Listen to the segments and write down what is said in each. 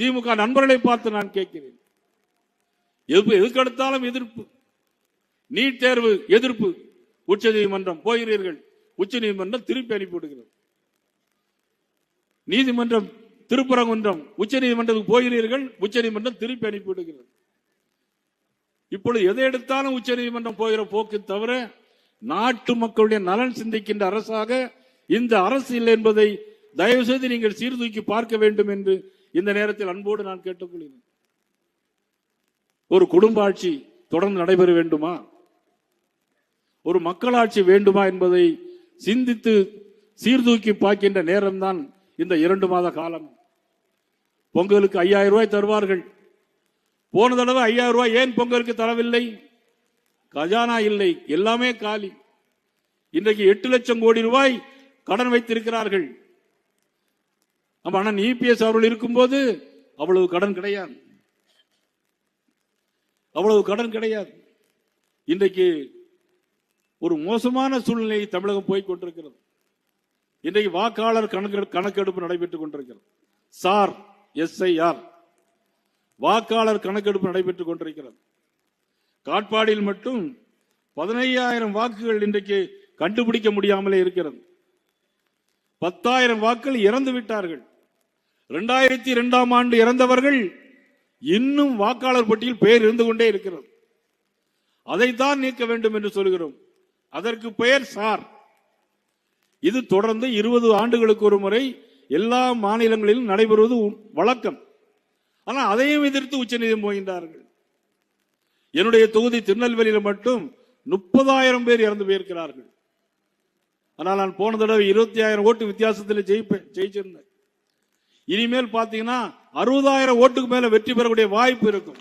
திமுக நண்பர்களை பார்த்து நான் கேட்கிறேன். எது- எதுக்கெடுத்தாலும் எதிர்ப்பு. நீட் தேர்வு எதிர்ப்பு. உச்ச நீதிமன்றம் போகிறீர்கள். உச்ச நீதிமன்றம் திருப்பி அனுப்பிவிடுகிறது நீதிமன்றம் திருப்பரங்குன்றம் உச்ச நீதிமன்றத்துக்கு போகிறீர்கள். உச்ச நீதிமன்றம் திருப்பி அனுப்பிவிடுகிறது இப்பொழுது எதை எடுத்தாலும் உச்ச நீதிமன்றம் போகிற போக்கு தவிர நாட்டு மக்களுடைய நலன் சிந்திக்கின்ற அரசாக இந்த அரசு இல்லை என்பதை தயவு செய்து நீங்கள் சீர்தூக்கி பார்க்க வேண்டும் என்று இந்த நேரத்தில் அன்போடு நான் கேட்டுக்கொள்கிறேன். ஒரு குடும்ப ஆட்சி தொடர்ந்து நடைபெற வேண்டுமா? ஒரு மக்களாட்சி வேண்டுமா என்பதை சிந்தித்து சீர்தூக்கி பார்க்கின்ற நேரம்தான் இந்த இரண்டு மாத காலம். பொங்கலுக்கு ஐயாயிரம் ரூபாய் தருவார்கள். போன தடவை ஐயாயிரம் ரூபாய் ஏன் பொங்கலுக்கு தரவில்லை? கஜானா இல்லை எல்லாமே காலி. இன்றைக்கு எட்டு லட்சம் கோடி ரூபாய் கடன் வைத்திருக்கிறார்கள். நம்ம அண்ணன் இபிஎஸ் அவர்கள் இருக்கும்போது அவ்வளவு கடன் கிடையாது. அவ்வளவு கடன் கிடையாது. இன்றைக்கு ஒரு மோசமான சூழ்நிலை தமிழகம் போய் கொண்டிருக்கிறது. இன்றைக்கு வாக்காளர் கணக்கு கணக்கெடுப்பு நடைபெற்றுக் கொண்டிருக்கிறது. சார் எஸ்ஐஆர் வாக்காளர் கணக்கெடுப்பு நடைபெற்றுக் கொண்டிருக்கிறது. காட்பாடியில் மட்டும் பதினையாயிரம் வாக்குகள் இன்றைக்கு கண்டுபிடிக்க முடியாமலே இருக்கிறது. பத்தாயிரம் வாக்குகள் இறந்து விட்டார்கள் இரண்டாயிரத்தி இரண்டாம் ஆண்டு இறந்தவர்கள் இன்னும் வாக்காளர் பட்டியல் பெயர் இருந்து கொண்டே இருக்கிறது. அதைத்தான் நீக்க வேண்டும் என்று சொல்கிறோம். அதற்கு பெயர் சார். இது தொடர்ந்து இருபது ஆண்டுகளுக்கு ஒரு முறை எல்லா மாநிலங்களிலும் நடைபெறுவது உ- வழக்கம். ஆனால் அதையும் எதிர்த்து உச்சநீதிமன்றம் போகின்றார்கள். என்னுடைய தொகுதி திருநெல்வேலியில் மட்டும் முப்பதாயிரம் பேர் இறந்து போயிருக்கிறார்கள். ஆனால் நான் போன தடவை இருபத்தி ஆயிரம் ஓட்டு வித்தியாசத்தில் ஜெயிப்பேன் ஜெயிச்சிருந்தேன். இனிமேல் பாத்தீங்கன்னா அறுபதாயிரம் ஓட்டுக்கு மேல வெற்றி பெறக்கூடிய வாய்ப்பு இருக்கும்.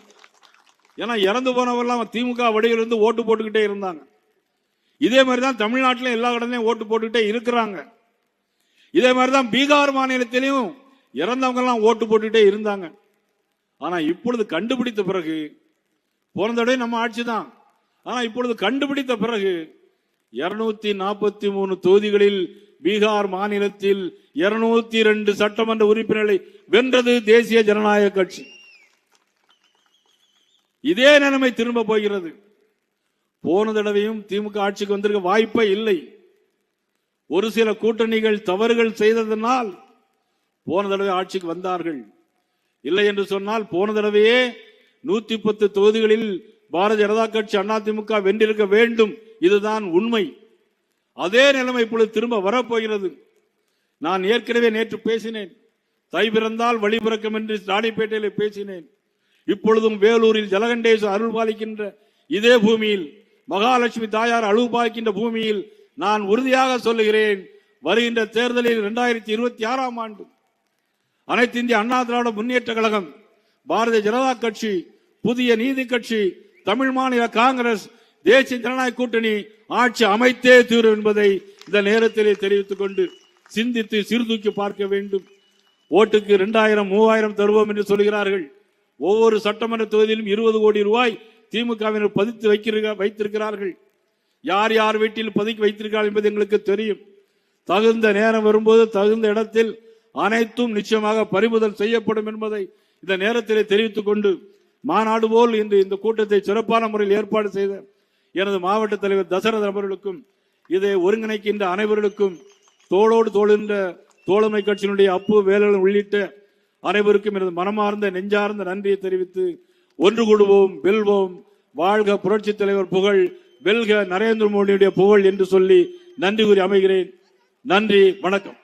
ஏன்னா இறந்து போனவரெல்லாம் திமுக வடிவிலிருந்து ஓட்டு போட்டுக்கிட்டே இருந்தாங்க. இதே மாதிரி தான் தமிழ்நாட்டிலும் எல்லா இடத்துலையும் ஓட்டு போட்டுக்கிட்டே இருக்கிறாங்க. இதே மாதிரி தான் பீகார் மாநிலத்திலையும் இறந்தவங்கெல்லாம் ஓட்டு போட்டுக்கிட்டே இருந்தாங்க. ஆனால் இப்பொழுது கண்டுபிடித்த பிறகு போன நம்ம ஆட்சி தான் ஆனால் இப்பொழுது கண்டுபிடித்த பிறகு இருநூத்தி நாற்பத்தி மூணு தொகுதிகளில் பீகார் மாநிலத்தில் இருநூத்தி ரெண்டு சட்டமன்ற உறுப்பினர்களை வென்றது தேசிய ஜனநாயக கட்சி. இதே நிலைமை திரும்ப போகிறது. போன தடவையும் திமுக ஆட்சிக்கு வந்திருக்க வாய்ப்பே இல்லை. ஒரு சில கூட்டணிகள் தவறுகள் செய்ததனால் போன தடவை ஆட்சிக்கு வந்தார்கள். இல்லை என்று சொன்னால் போன தடவையே நூத்தி பத்து தொகுதிகளில் பாரதிய ஜனதா கட்சி அதிமுக வென்றிருக்க வேண்டும் இதுதான் உண்மை. அதே நிலைமை இப்பொழுது திரும்ப வரப்போகிறது. நான் ஏற்கனவே நேற்று பேசினேன். தை பிறந்தால் வழிபிறக்கம் என்று ராணிப்பேட்டையில் பேசினேன். இப்பொழுதும் வேலூரில் ஜலகண்டேசு அருள் பாலிக்கின்ற இதே பூமியில் மகாலட்சுமி தாயார் அழுவு பாய்க்கின்ற பூமியில் நான் உறுதியாக சொல்லுகிறேன் வருகின்ற தேர்தலில் இரண்டாயிரத்தி இருபத்தி ஆறாம் ஆண்டு அனைத்து இந்திய அண்ணா திராவிட முன்னேற்ற கழகம் பாரதிய ஜனதா கட்சி புதிய நீதி கட்சி தமிழ் மாநில காங்கிரஸ் தேசிய ஜனநாயக கூட்டணி ஆட்சி அமைத்தே தீரும் என்பதை இந்த நேரத்திலே தெரிவித்துக் கொண்டு சிந்தித்து சீர்தூக்கி பார்க்க வேண்டும். ஓட்டுக்கு இரண்டாயிரம் மூவாயிரம் தருவோம் என்று சொல்கிறார்கள். ஒவ்வொரு சட்டமன்ற தொகுதியிலும் இருபது கோடி ரூபாய் திமுகவினர் பதித்து வைக்கிற வைத்திருக்கிறார்கள். யார் யார் வீட்டில் பதுக்கி வைத்திருக்கிறார்கள் என்பது எங்களுக்கு தெரியும். தகுந்த நேரம் வரும்போது தகுந்த இடத்தில் அனைத்தும் நிச்சயமாக பறிமுதல் செய்யப்படும் என்பதை இந்த நேரத்திலே தெரிவித்துக் கொண்டு மாநாடு போல் இன்று இந்த கூட்டத்தை சிறப்பான முறையில் ஏற்பாடு செய்த எனது மாவட்ட தலைவர் தசரத் அவர்களுக்கும் இதை ஒருங்கிணைக்கின்ற அனைவர்களுக்கும் தோளோடு தோழுகின்ற தோழமை கட்சியினுடைய அப்பு வேலன் உள்ளிட்ட அனைவருக்கும் எனது மனமார்ந்த நெஞ்சார்ந்த நன்றியை தெரிவித்து ஒன்று கூடுவோம் வெல்வோம். வாழ்க புரட்சி தலைவர் புகழ் வெல்க நரேந்திர மோடியுடைய புகழ் என்று சொல்லி நன்றி கூறி அமைகிறேன். நன்றி வணக்கம்.